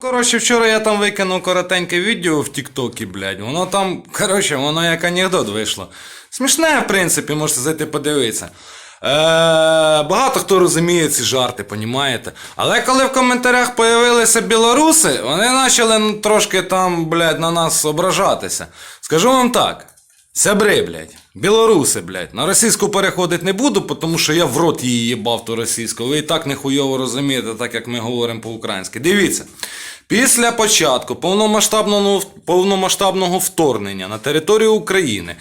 Коротше, вчора я там викинув коротеньке відео в Тіктокі, блядь. Воно там, коротше, воно як анекдот вийшло. Смішне, в принципі, можете зайти подивитися. Е, багато хто розуміє ці жарти, понімаєте? Але коли в коментарях появилися білоруси, вони почали трошки там, блядь, на нас ображатися. Скажу вам так. Сябри, блядь, білоруси, блядь, на російську переходити не буду, тому що я в рот її їбав ту російську. Ви і так нехуйово розумієте, так як ми говоримо по-українськи. Дивіться, після початку повномасштабного, повномасштабного вторгнення на територію України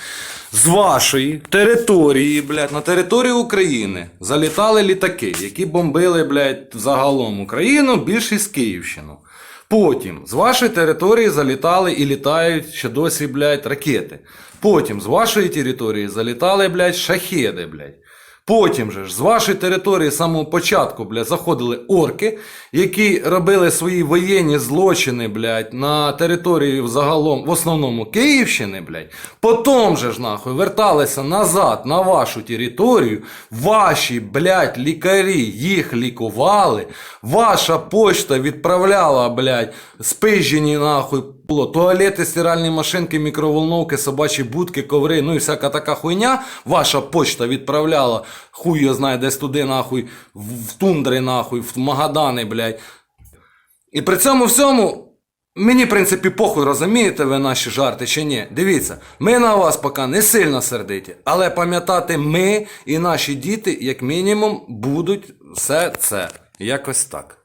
з вашої території, блядь, на територію України залітали літаки, які бомбили, блядь, загалом Україну, більшість Київщину. Потім з вашої території залітали і літають ще досі, блядь, ракети. Потім з вашої території залітали, блядь, шахеди, блядь. Потім же ж з вашої території з самого початку, блядь, заходили орки, які робили свої воєнні злочини, блядь, на території взагалом, в основному Київщини, блядь. Потім же ж нахуй верталися назад на вашу територію. Ваші, блядь, лікарі їх лікували. Ваша почта відправляла, блядь, спижені нахуй було туалети, стиральні машинки, мікроволновки, собачі будки, коври, ну і всяка така хуйня. Ваша почта відправляла, хуй його знає, десь туди, нахуй, в, в тундри, нахуй, в Магадани, блядь. І при цьому всьому. Мені, в принципі, похуй, розумієте ви наші жарти чи ні? Дивіться, ми на вас поки не сильно сердиті, але пам'ятати ми і наші діти, як мінімум, будуть все це. Якось так.